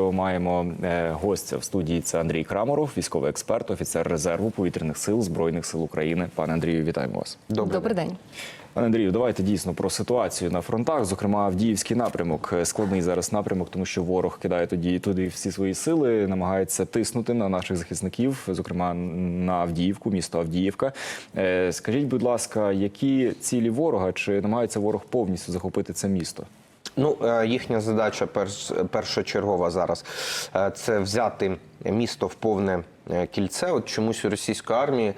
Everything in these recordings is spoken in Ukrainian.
Маємо е, гостя в студії. Це Андрій Краморов, військовий експерт, офіцер резерву повітряних сил збройних сил України. Пане Андрію, вітаємо вас. Добрий, день. Пане Андрію, давайте дійсно про ситуацію на фронтах. Зокрема, Авдіївський напрямок Е, складний зараз напрямок, тому що ворог кидає тоді туди всі свої сили, намагається тиснути на наших захисників, зокрема на Авдіївку, місто Авдіївка. Е, Скажіть, будь ласка, які цілі ворога чи намагається ворог повністю захопити це місто? Ну, е, їхня задача перш, першочергова зараз е, це взяти місто в повне е, кільце. От чомусь у російської армії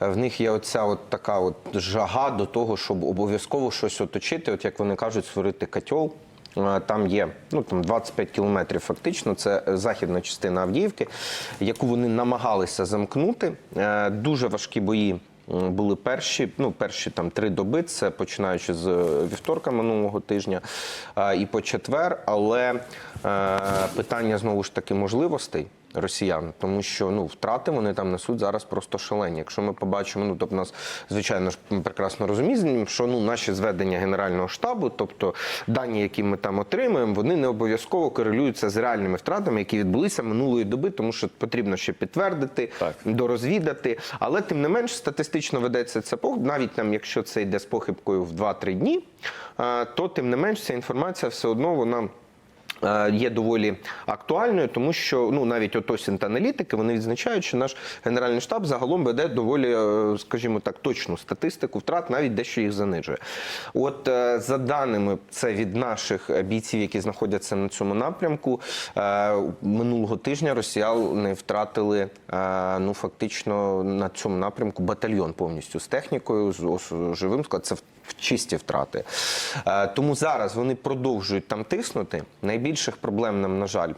в них є оця от така от жага до того, щоб обов'язково щось оточити, от як вони кажуть, створити котел. Е, Там є ну там 25 кілометрів. Фактично, це західна частина Авдіївки, яку вони намагалися замкнути. Дуже важкі бої були перші. Ну, перші там три доби. Це починаючи з е, вівторка минулого тижня і по четвер. Але е, питання знову ж таки можливостей. Росіян, тому що ну втрати вони там несуть зараз просто шалені. Якщо ми побачимо, ну тобто нас звичайно ж прекрасно розуміємо, що ну наші зведення генерального штабу, тобто дані, які ми там отримуємо, вони не обов'язково корелюються з реальними втратами, які відбулися минулої доби, тому що потрібно ще підтвердити, Так. дорозвідати. Але тим не менш статистично ведеться це пох- навіть там, якщо це йде з похибкою в 2-3 дні, то тим не менш ця інформація все одно вона. Е, Є доволі актуальною, тому що ну навіть от осінь аналітики вони відзначають, що наш генеральний штаб загалом веде доволі, е, скажімо так, точну статистику втрат, навіть дещо їх занижує. От е, за даними це від наших бійців, які знаходяться на цьому напрямку, минулого тижня росіяни втратили ну фактично на цьому напрямку батальйон повністю з технікою, з живим складом. Це в чисті втрати. Е, Тому зараз вони продовжують там тиснути. Найбільших проблем нам, на жаль.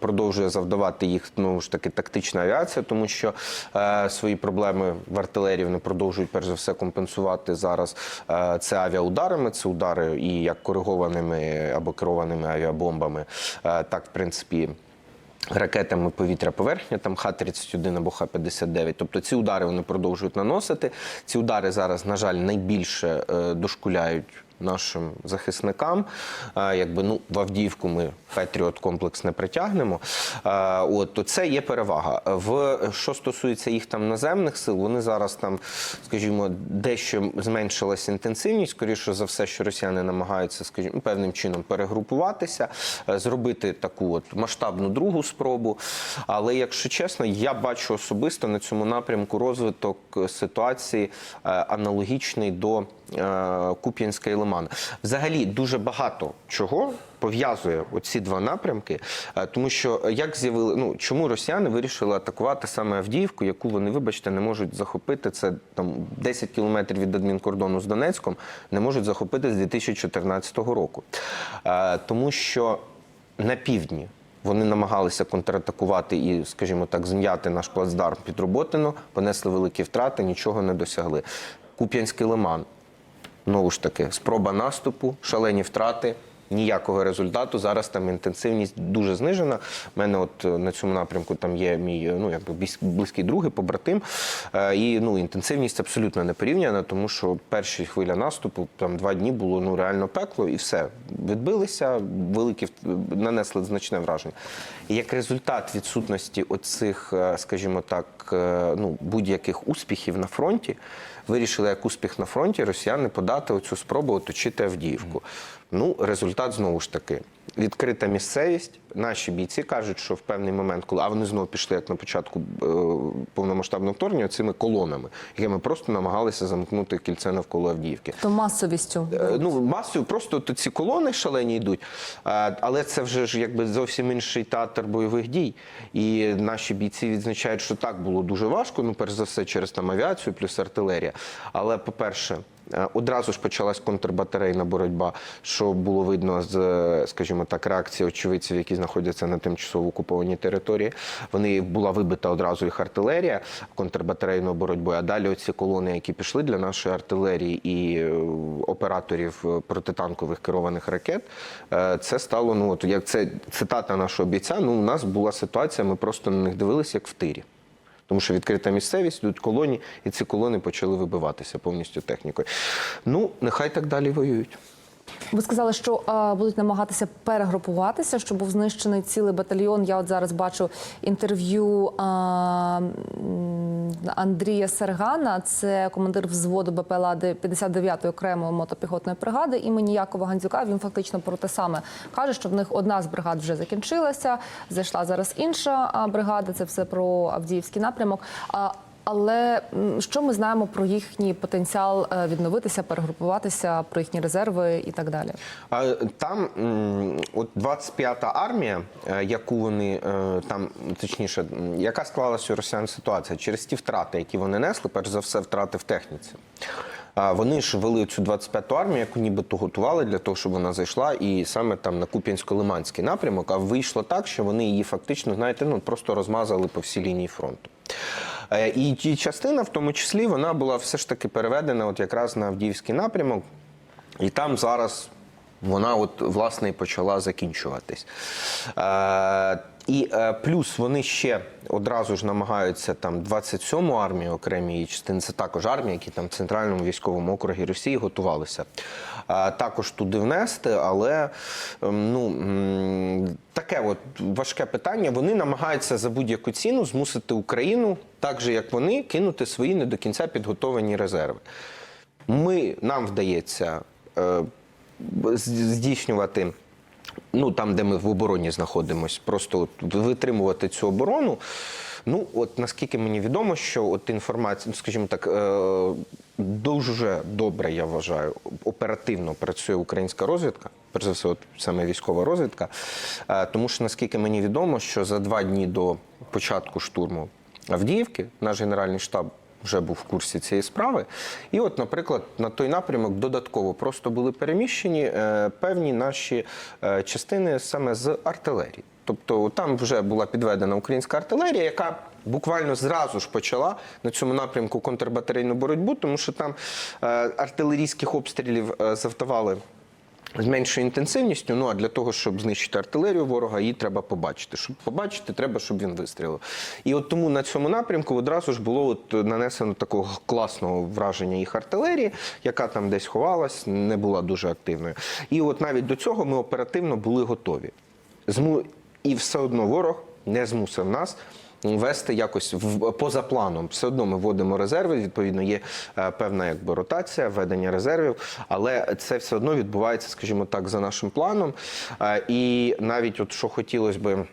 Продовжує завдавати їх ну ж таки тактична авіація, тому що е, свої проблеми в артилерії вони продовжують перш за все компенсувати зараз. Е, це авіаударами, це удари і як коригованими або керованими авіабомбами, е, так в принципі ракетами повітря поверхня, там Х-31 або Х-59. Тобто ці удари вони продовжують наносити. Ці удари зараз, на жаль, найбільше е, дошкуляють нашим захисникам. Якби ну в Авдіївку ми Петріот комплекс не притягнемо. От то це є перевага. В що стосується їх там наземних сил, вони зараз там, скажімо, дещо зменшилась інтенсивність. Скоріше за все, що росіяни намагаються, скажімо, певним чином перегрупуватися, е, зробити таку от масштабну другу спробу. Але якщо чесно, я бачу особисто на цьому напрямку розвиток ситуації е, аналогічний до е, Куп'янська і Лимана. Взагалі дуже багато чого пов'язує оці два напрямки, е, тому що е, як з'явили, ну чому росіяни вирішили атакувати саме Авдіївку, яку вони, вибачте, не можуть захопити. Це там 10 кілометрів від адмінкордону з Донецьком, не можуть захопити з 2014 року. Е, Тому що на півдні вони намагалися контратакувати і, скажімо так, зм'яти наш плацдарм під Роботино, понесли великі втрати, нічого не досягли. Куп'янський лиман. Знову ж таки, спроба наступу, шалені втрати. Ніякого результату. Зараз там інтенсивність дуже знижена. У мене от е, на цьому напрямку там є мій е, ну якби близь- близький друг і побратим. Е, І ну інтенсивність абсолютно не порівняна, тому що перші хвиля наступу там два дні було ну реально пекло, і все відбилися, великі нанесли значне враження. І як результат відсутності оцих, скажімо так, ну будь-яких успіхів на фронті, вирішили як успіх на фронті росіяни подати оцю спробу оточити Авдіївку. Ну, результат знову ж таки. Відкрита місцевість. Наші бійці кажуть, що в певний момент, коли а вони знову пішли, як на початку е, повномасштабного вторгнення, цими колонами, якими просто намагалися замкнути кільце навколо Авдіївки. То масовістю. Е, Ну, масою просто то ці колони шалені йдуть, але це вже ж якби зовсім інший театр бойових дій. І наші бійці відзначають, що так було дуже важко. Ну, перш за все, через там авіацію плюс артилерія. Але, по-перше, е, одразу ж почалась контрбатарейна боротьба, що було видно з, е, скажімо так, реакції очевидців, які знаходяться на тимчасово окупованій території. Вони була вибита одразу їх артилерія контрбатарейною боротьбою. А далі оці колони, які пішли для нашої артилерії і е, операторів е, протитанкових керованих ракет, е, це стало ну от як це цитата нашого бійця. Ну у нас була ситуація, ми просто на них дивилися як в тирі. Тому що відкрита місцевість, йдуть колоні, і ці колони почали вибиватися повністю технікою. Ну, нехай так далі воюють. Ви сказали, що е, будуть намагатися перегрупуватися, що був знищений цілий батальйон. Я от зараз бачу інтерв'ю м, Андрія Сергана, це командир взводу БПЛАДи 59-ї окремої мотопіхотної бригади імені Якова Гандзюка. Він фактично про те саме каже, що в них одна з бригад вже закінчилася. Зайшла зараз інша бригада. Це все про Авдіївський напрямок. Але що ми знаємо про їхній потенціал е, відновитися, перегрупуватися, про їхні резерви і так далі? Там от 25-та армія, е, яку вони е, там, точніше, яка склалася у росіян ситуація через ті втрати, які вони несли, перш за все, втрати в техніці. Вони ж вели цю 25-ту армію, яку нібито готували для того, щоб вона зайшла, і саме там на Куп'янсько-Лиманський напрямок. А вийшло так, що вони її фактично, знаєте, ну просто розмазали по всій лінії фронту. Е, І ті частина, в тому числі, вона була все ж таки переведена от якраз на Авдіївський напрямок. І там зараз вона от власне і почала закінчуватись. Е, і е, плюс вони ще одразу ж намагаються там 27-му армію окремі частини, це також армія, які там в центральному військовому округі Росії готувалися. Е, також туди внести, але ем, ну таке от важке питання. Вони намагаються за будь-яку ціну змусити Україну, так же як вони, кинути свої не до кінця підготовані резерви. Ми нам вдається е, здійснювати. Ну, там, де ми в обороні знаходимося, просто от витримувати цю оборону. Ну, от наскільки мені відомо, що от інформація, ну, скажімо так, е, дуже добре, я вважаю, оперативно працює українська розвідка, перш за все, от саме військова розвідка. Е, тому що наскільки мені відомо, що за два дні до початку штурму Авдіївки наш генеральний штаб вже був в курсі цієї справи. І от, наприклад, на той напрямок додатково просто були переміщені е, певні наші е, частини саме з артилерії. Тобто там вже була підведена українська артилерія, яка буквально зразу ж почала на цьому напрямку контрбатарейну боротьбу, тому що там е, артилерійських обстрілів завдавали з меншою інтенсивністю. Ну а для того, щоб знищити артилерію ворога, її треба побачити. Щоб побачити, треба, щоб він вистрілив. І от тому на цьому напрямку одразу ж було от нанесено такого класного враження їх артилерії, яка там десь ховалась, не була дуже активною. І от навіть до цього ми оперативно були готові. Зму... І все одно ворог не змусив нас. Вести якось в поза планом. Все одно ми вводимо резерви. Відповідно, є е, певна якби ротація, ведення резервів, але це все одно відбувається, скажімо так, за нашим планом. Е, І навіть, от що хотілося би.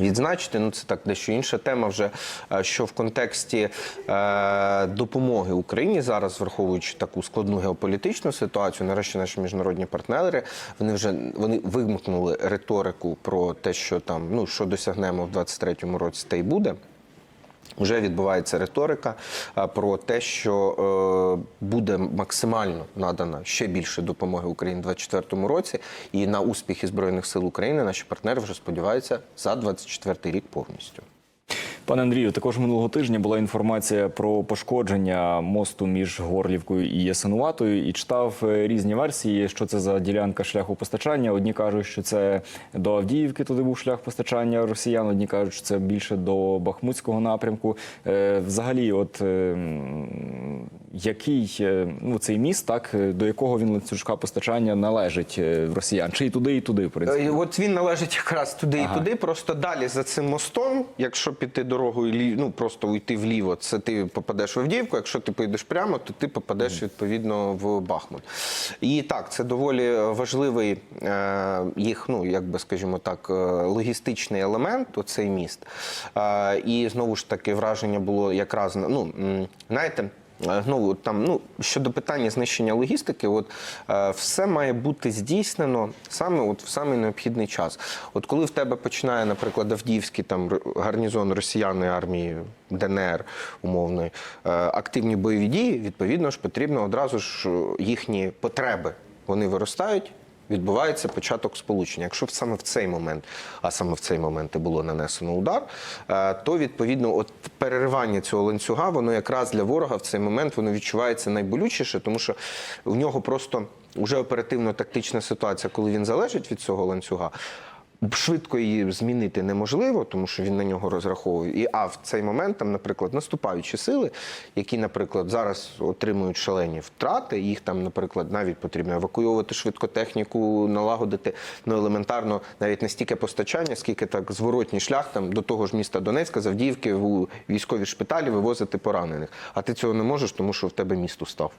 Відзначити, ну це так дещо інша тема, вже е, що в контексті е, допомоги Україні зараз, враховуючи таку складну геополітичну ситуацію, нарешті наші міжнародні партнери вони вже вони вимкнули риторику про те, що там ну що досягнемо в 23-му році, те й буде. Вже відбувається риторика про те, що е, буде максимально надана ще більше допомоги Україні у 2024 році, і на успіхи збройних сил України наші партнери вже сподіваються за 2024 рік повністю. Пане Андрію, також минулого тижня була інформація про пошкодження мосту між Горлівкою і Ясинуватою. І читав е, різні версії, що це за ділянка шляху постачання. Одні кажуть, що це до Авдіївки туди був шлях постачання росіян. Одні кажуть, що це більше до Бахмутського напрямку. Е, Взагалі, от е, м, який е, ну цей міст, так е, до якого він ланцюжка постачання належить е, в росіян, чи і туди, і туди, в принципі. От він належить якраз туди Ага. і туди. Просто далі за цим мостом, якщо піти дорогою ну просто уйти вліво, це ти попадеш в Авдіївку. Якщо ти поїдеш прямо, то ти попадеш відповідно в Бахмут. І так, це доволі важливий їх, ну як би скажімо так, логістичний елемент. Оцей міст. І знову ж таки враження було якраз ну знаєте. Е, Знову там, ну щодо питання знищення логістики, от е, все має бути здійснено саме от в самий необхідний час. От коли в тебе починає, наприклад, Авдіївський там гарнізон росіяни армії ДНР умовної, е, активні бойові дії, відповідно ж потрібно одразу ж їхні потреби вони виростають. Відбувається початок сполучення. Якщо саме в цей момент, а саме в цей момент і було нанесено удар, е, то відповідно от переривання цього ланцюга, воно якраз для ворога в цей момент воно відчувається найболючіше, тому що в нього просто вже оперативно-тактична ситуація, коли він залежить від цього ланцюга. Швидко її змінити неможливо, тому що він на нього розраховує. І а в цей момент там, наприклад, наступаючі сили, які, наприклад, зараз отримують шалені втрати, їх там, наприклад, навіть потрібно евакуювати швидко техніку, налагодити ну елементарно навіть не стільки постачання, скільки так зворотній шлях там до того ж міста Донецька, Завдіївки у військові шпиталі вивозити поранених. А ти цього не можеш, тому що в тебе міст устав.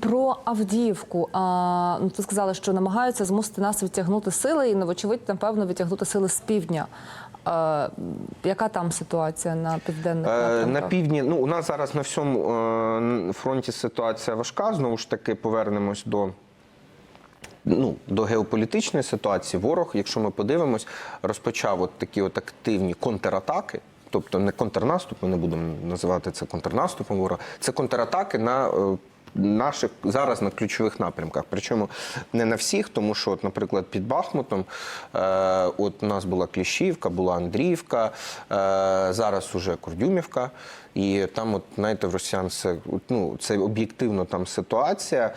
Про Авдіївку. А, ну, ти сказали, що намагаються змусити нас відтягнути сили і, ну, вочевидь, напевно, відтягнути сили з півдня. Е, яка там ситуація на південних Е, напрямках? На півдні, ну у нас зараз на всьому е, фронті ситуація важка. Знову ж таки, повернемось до. Ну, до геополітичної ситуації ворог, якщо ми подивимось, розпочав от такі от активні контратаки, тобто не контрнаступ, ми не будемо називати це контрнаступом ворога, це контратаки на е, наших зараз на ключових напрямках. Причому не на всіх, тому що, от, наприклад, під Бахмутом, е, от у нас була Кліщівка, була Андріївка, е, зараз уже Курдюмівка. І там, от знаєте, в росіян все ну, це об'єктивно там ситуація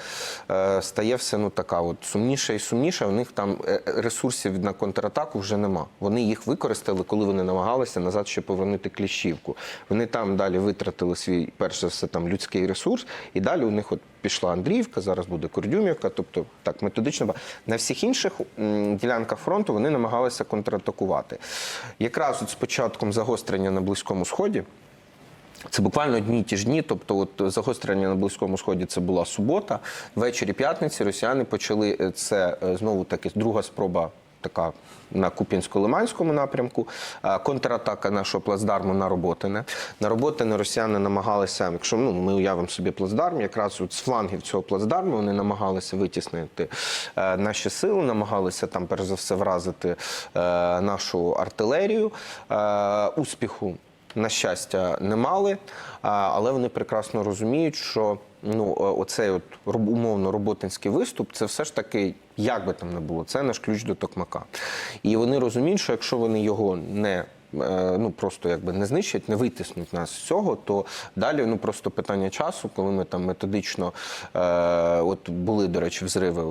е, стає все ну така, от сумніша і сумніша. У них там е, ресурсів на контратаку вже нема. Вони їх використали, коли вони намагалися назад ще повернути кліщівку. Вони там далі витратили свій, перш за все, там людський ресурс, і далі у них от пішла Андріївка, зараз буде Курдюмівка. Тобто так методично на всіх інших ділянках фронту вони намагалися контратакувати. Якраз от з початком загострення на Близькому Сході. Це буквально одні й ті ж дні. Тобто, от загострення на Близькому Сході це була субота. Ввечері п'ятниці росіяни почали е, це е, знову таки друга спроба. Така на Куп'янсько-Лиманському напрямку, контратака нашого плацдарму на Роботине. На Роботине росіяни намагалися, якщо ну, ми уявимо собі плацдарм, якраз от з флангів цього плацдарму вони намагалися витіснити е, наші сили, намагалися там, перш за все, вразити нашу артилерію. Успіху на щастя, не мали, але вони прекрасно розуміють, що ну оцей от умовно роботинський виступ, це все ж таки, як би там не було, це наш ключ до токмака. І вони розуміють, що якщо вони його не е, Ну просто якби не знищать, не витиснуть нас з цього, то далі ну просто питання часу, коли ми там методично е, от були, до речі, взриви,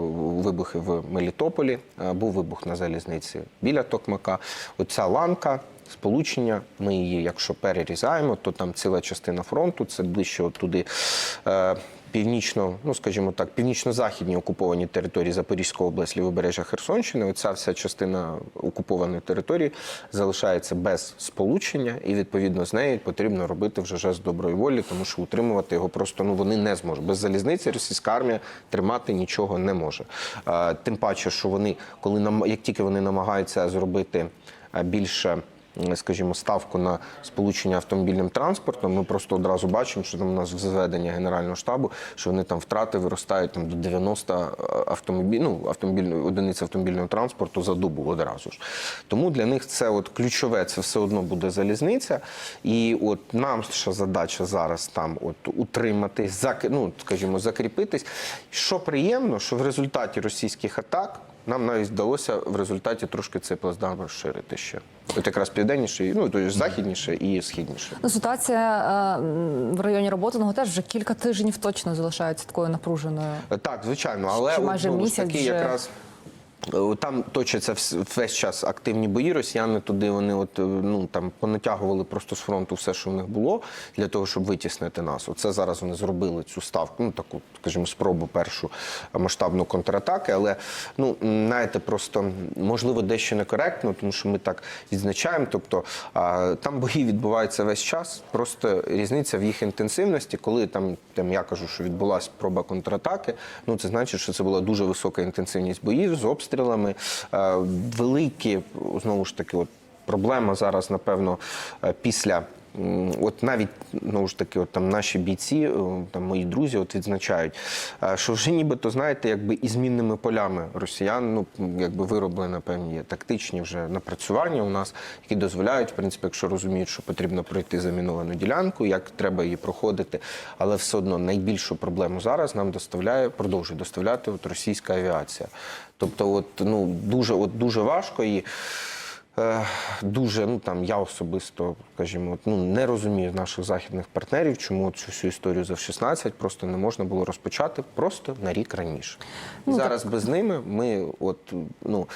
вибухи в Мелітополі, е, був вибух на залізниці біля Токмака. Оця ланка сполучення. Ми її, якщо перерізаємо, то там ціла частина фронту, це ближче туди. Е, Північно, ну скажімо так, північно-західні окуповані території Запорізької області, лівобережжя Херсонщини. Оця вся частина окупованої території залишається без сполучення, і відповідно з нею потрібно робити вже жест доброї волі, тому що утримувати його просто ну вони не зможуть. Без залізниці російська армія тримати нічого не може. Е, Тим паче, що вони, коли нам як тільки вони намагаються зробити е, більше. М, Скажімо, ставку на сполучення автомобільним транспортом. Ми просто одразу бачимо, що там у нас зведення Генерального штабу, що вони там втрати виростають там до 90 автомобіль, ну, автомобільної одиниць автомобільного транспорту за добу одразу ж. Тому для них це от ключове, це все одно буде залізниця. І от наша задача зараз там от утриматись, зак, ну, скажімо, закріпитись. Що приємно, що в результаті російських атак. Нам навіть вдалося в результаті трошки цей плацдарм розширити ще. От якраз південніше, ну то західніше і східніше. Ну, ситуація е, в районі Роботиного теж вже кілька тижнів точно залишається такою напруженою. Е, Так, звичайно, але майже знову місяць таки, вже? якраз. Е, Там точаться весь час активні бої. Росіяни туди вони от е, ну там понатягували просто з фронту все, що в них було, для того, щоб витіснити нас. Оце зараз вони зробили цю ставку, ну таку, скажімо, спробу першу масштабну контратаки. Але ну знаєте, просто можливо дещо некоректно, тому що ми так відзначаємо. Тобто там бої відбуваються весь час. Просто різниця в їх інтенсивності, коли там, там я кажу, що відбулася спроба контратаки. Ну це значить, що це була дуже висока інтенсивність боїв з обстрілами. Е, великі знову ж таки, от проблема зараз, напевно, е, після. От навіть ну ж таки, от там наші бійці, е, там мої друзі, от відзначають, е, що вже нібито знаєте, якби і змінними полями росіян, ну якби вироблені певні тактичні вже напрацювання у нас, які дозволяють, в принципі, якщо розуміють, що потрібно пройти заміновану ділянку, як треба її проходити, але все одно найбільшу проблему зараз нам доставляє, продовжує доставляти от російська авіація. Тобто, от ну дуже, от дуже важко і. Е, Дуже, ну там я особисто, скажімо, ну не розумію наших західних партнерів, чому цю всю історію за 16 просто не можна було розпочати просто на рік раніше. І зараз без ними ми, от ну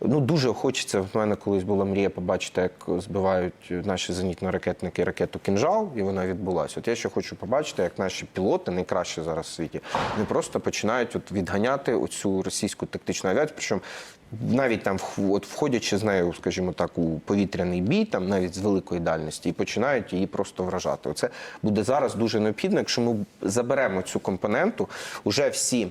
ну дуже хочеться. В мене колись була мрія побачити, як збивають наші зенітно-ракетники ракету Кінжал, і вона відбулася. От я ще хочу побачити, як наші пілоти, найкращі зараз в світі, вони просто починають от відганяти оцю російську тактичну авіацію. Причому навіть там от входячи з нею, скажімо так, у повітряний бій, там навіть з великої дальності, і починають її просто вражати. Оце буде зараз дуже необхідно, якщо ми заберемо цю компоненту, уже всі.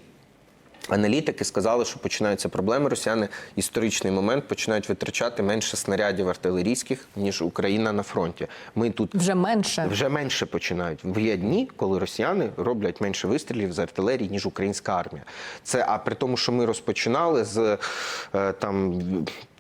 Аналітики сказали, що починаються проблеми. Росіяни історичний момент починають витрачати менше снарядів артилерійських ніж Україна на фронті. Ми тут Вже менше. вже менше починають. Є дні, коли росіяни роблять менше вистрілів з артилерії, ніж українська армія. Це а при тому, що ми розпочинали з е, там.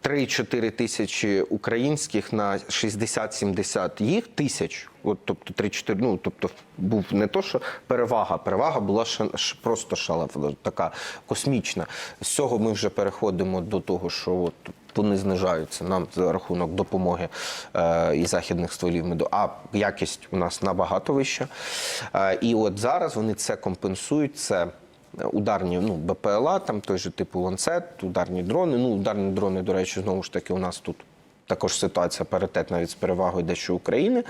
3-4 тисячі українських на 60-70 їх тисяч. От, тобто 3-4, ну тобто був не то, що перевага. Перевага була ша- ш- просто шалена, така космічна. З цього ми вже переходимо до того, що от вони знижаються нам за рахунок допомоги е, і західних стволів меду. А якість у нас набагато вища. Е, і от зараз вони це компенсують. Це ударні ну, БПЛА, там той же типу ланцет, ударні дрони. Ну, ударні дрони, до речі, знову ж таки, у нас тут. Також ситуація паритет навіть з перевагою дещо України.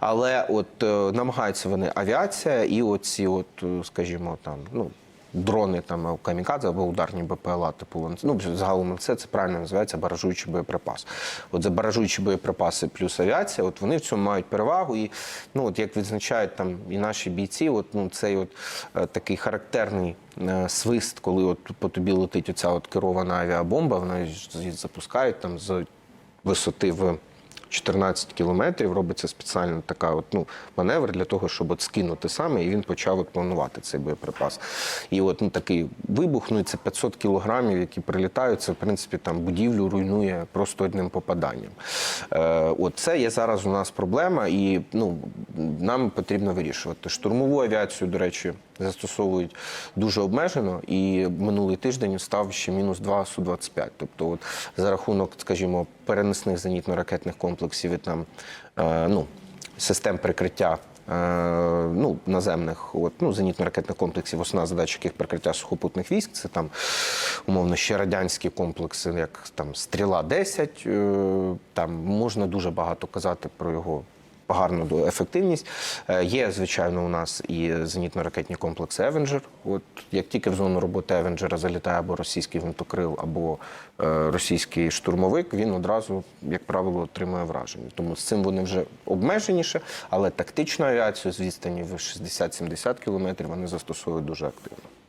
Але от е, намагаються вони авіація і оці, от, е, скажімо, там, ну, дрони там камікадзе або ударні БПЛА, типу ну, загалом це, це правильно називається баражуючий боєприпас. От за баражуючі боєприпаси плюс авіація, от вони в цьому мають перевагу. І ну, от як відзначають там і наші бійці, от, ну, цей от, е, такий характерний е, свист, коли от по тобі летить оця от керована авіабомба, вона запускають там з висоти в 14 кілометрів. Робиться спеціально така от, ну, маневр для того, щоб от скинути саме, і він почав от планувати цей боєприпас. І от ну, такий вибух, ну і це 500 кілограмів, які прилітають, це в принципі там будівлю руйнує просто одним попаданням. Е, от це є зараз у нас проблема, і ну, нам потрібно вирішувати. Штурмову авіацію, до речі, застосовують дуже обмежено, і минулий тиждень став ще мінус 2 Су-25. Тобто, от за рахунок, скажімо, перенесних зенітно-ракетних комплексів і там е, ну, систем прикриття. е, Ну, наземних, от, ну, зенітно-ракетних комплексів, основна задача яких прикриття сухопутних військ, це там, умовно, ще радянські комплекси, як там Стріла 10. е, Там можна дуже багато казати про його гарну ефективність. Е, Є, звичайно, у нас і зенітно-ракетні комплекси Евенджер. От як тільки в зону роботи Евенджера залітає або російський гвинтокрил, або е, російський штурмовик, він одразу, як правило, отримує враження. Тому з цим вони вже обмеженіше, але тактичну авіацію з відстані в 60-70 кілометрів вони застосовують дуже активно.